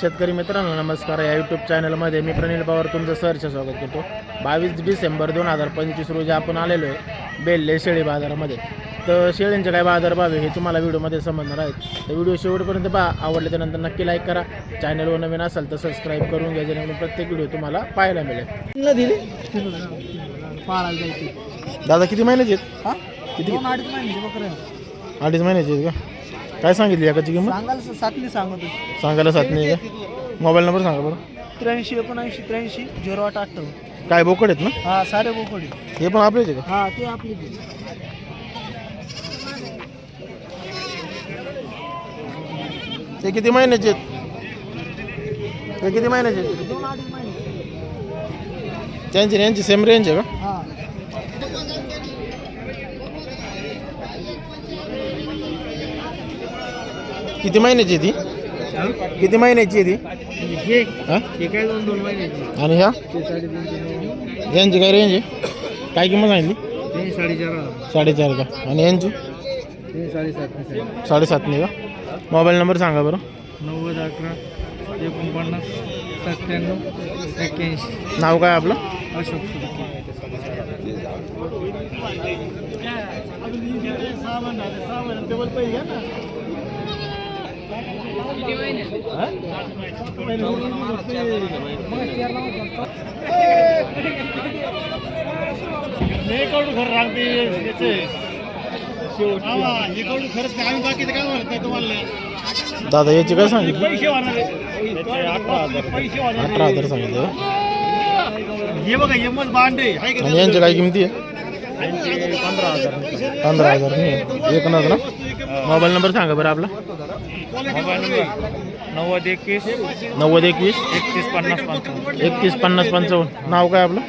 शेतकरी मित्रांनो नमस्कार. या यूट्यूब चॅनलमध्ये मी प्रणील पवार तुमचं सहर्ष स्वागत करतो. बावीस डिसेंबर दोन हजार पंचवीस रोजी आपण आलेलो आहे बेल्ले शेळी बाजारामध्ये. तर शेळींचे काय बाजारभाव आहे हे तुम्हाला व्हिडिओमध्ये समजणार आहेत. तर व्हिडिओ शेवटपर्यंत पहा. आवडले त्यानंतर नक्की लाईक करा. चॅनलवर नवीन असाल तर सबस्क्राईब करून घ्या जेणेकरून प्रत्येक व्हिडिओ तुम्हाला पाहायला मिळेल. दिली? दादा किती महिन्याचे आहेत? हा? किती अडीच महिन्याचे बकरे अडीच महिन्याचे आहेत का? काय सांगितली एकाची किंमत? सांगायला सातली सांगत होती. सांगायला सात नाही का? मोबाईल नंबर सांगा बरं. त्र्याऐंशी एकोणऐंशी त्र्याऐंशी झिरो आठ अठ्ठावन्न. काय बोकड आहेत ना? हा सारे बोकोडी हे पण आपलेच आहे का? हा ते आपली ते किती महिन्याचे आहेत? ते किती महिन्याचे आहेत? दोन अडीच महिने. त्यांची यांची सेम रेंज आहे का? हा. किती महिन्याची आहे ती? किती महिन्याची आहे ती? हे हा? हे काय दोन दोन महिन्याचे आणि ह्या? ते यांची काय रेंज आहे? काय किंमत सांगितली? ते साडेचार साडेचार का? आणि यांची? ते साडेसात साडेसातनी का? मोबाईल नंबर सांगा बरं. नव्वद अकरा एकोणपन्नास सत्त्याण्णव एक्क्याऐंशी. नाव काय आपलं? अशोक दादा याची काय सांगितली? अठरा हजार सांगितलं? हे बघा हे का आणि यांची काय किमती आहे? पंधरा हजार. पंधरा हजार नाही एक ना? मोबाईल नंबर सांगा बरं आपला. मोबाईल नंबर नव्वद एकवीस. नव्वद एकवीस. एकतीस पन्नास पंचावन्न. एकतीस पन्नास पंचावन्न नाव काय आपलं?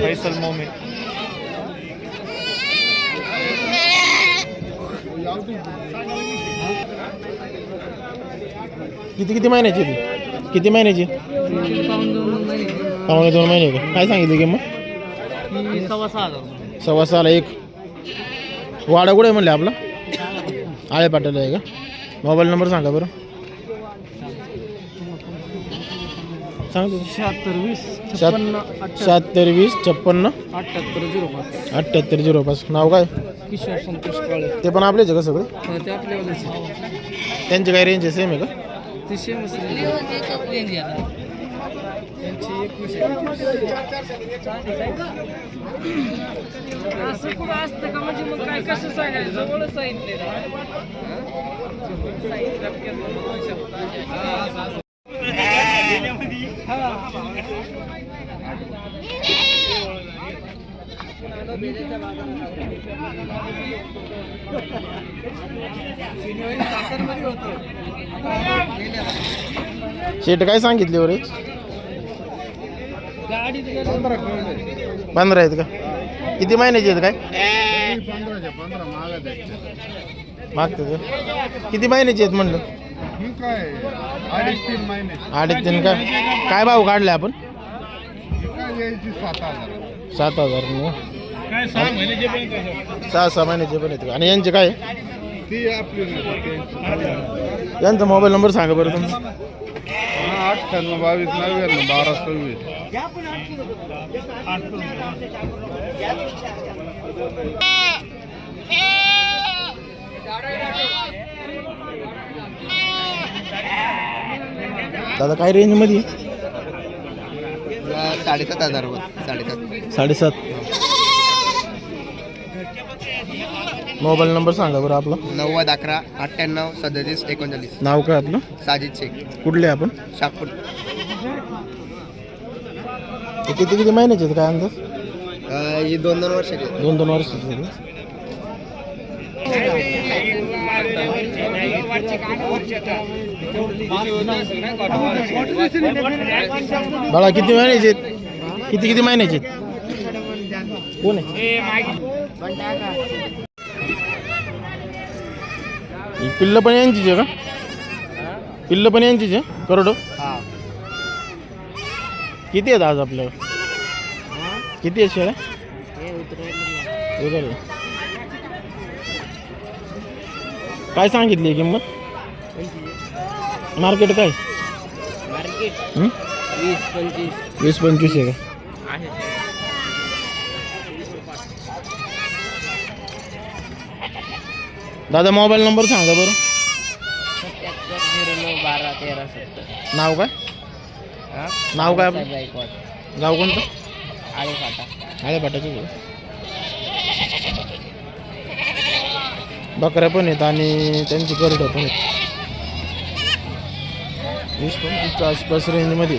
फैसल मोमीन किती किती महिन्याची ती? किती महिन्याची? पावणे दोन महिने का काय सांगितली किंमत? सव्वा सहा हजार. सव्वा सहाला एक. वाडा कुठे म्हणले आपला? आळे पाटील आहे का? मोबाईल नंबर सांगा बरं. सांगतो शहात्तर वीस सात शहात्तर वीस छप्पन्न. अठ्ठ्याहत्तर झिरो पाच. अठ्ठ्याहत्तर झिरो पाच. नाव काय? किशोर संतोष काळे. ते पण आपलेच आहे का सगळे? ते आपल्यावालेच त्यांची काय रेंज आहे? सेम आहे का? ते सेम त्यांची एकवीस असं कुठं असतं का? म्हणजे मग काय कसं सांगायचं? जवळच शेट काय सांगितली बरे पंधरा आहेत का? किती महिन्याचे आहेत काय? मागतात किती महिन्याचे आहेत म्हणलं? अडीच तीन का? काय काय भाव काढले आपण? सात हजार सहा सहा महिन्याचे पण आहेत का? आणि यांचे काय? यांचा मोबाईल नंबर सांगा बरं तुम्ही अठ्ठ्याण्णव बावीस नव्याण्णव बारा सव्वीस. दादा काय रेंजमध्ये साडेसात हजार साडेसात. साडेसात. मोबाईल नंबर सांगा बरं आपला. नव्वद अकरा अठ्ठ्याण्णव सदतीस एकोणचाळीस. नाव काय आपलं? साजिद शेख. कुठले आपण? शापूर हे किती किती महिन्याचे आहेत? काय अंदाज? ही दोन दोन वर्षाची दोन दोन वर्षाचे आहेत? बाळा किती महिन्याचे आहेत? किती किती महिन्याचे आहेत? कोण आहे? ही पिल्लं पण यांचीच आहे का? पिल्लं पण यांचीच आहे? करोडो? किती आहेत आज आपल्याला किती आहेत शेळ्या? उतरले. काय सांगितली किंमत? मार्केट काय? हं? वीस पंचवीस. वीस पंचवीस आहे का? दादा मोबाईल नंबर सांगा बरं. सत्याहत्तर झिरो नऊ बारा तेरा सत्तर नाव काय? हा? नाव काय आपलं? गायकवाड. गाव कोणतं? आळे फाटा पाटाचे बकऱ्या पण आहेत आणि त्यांची करडं पण आहेत. वीस पंचवीसच्या आसपास रेंजमध्ये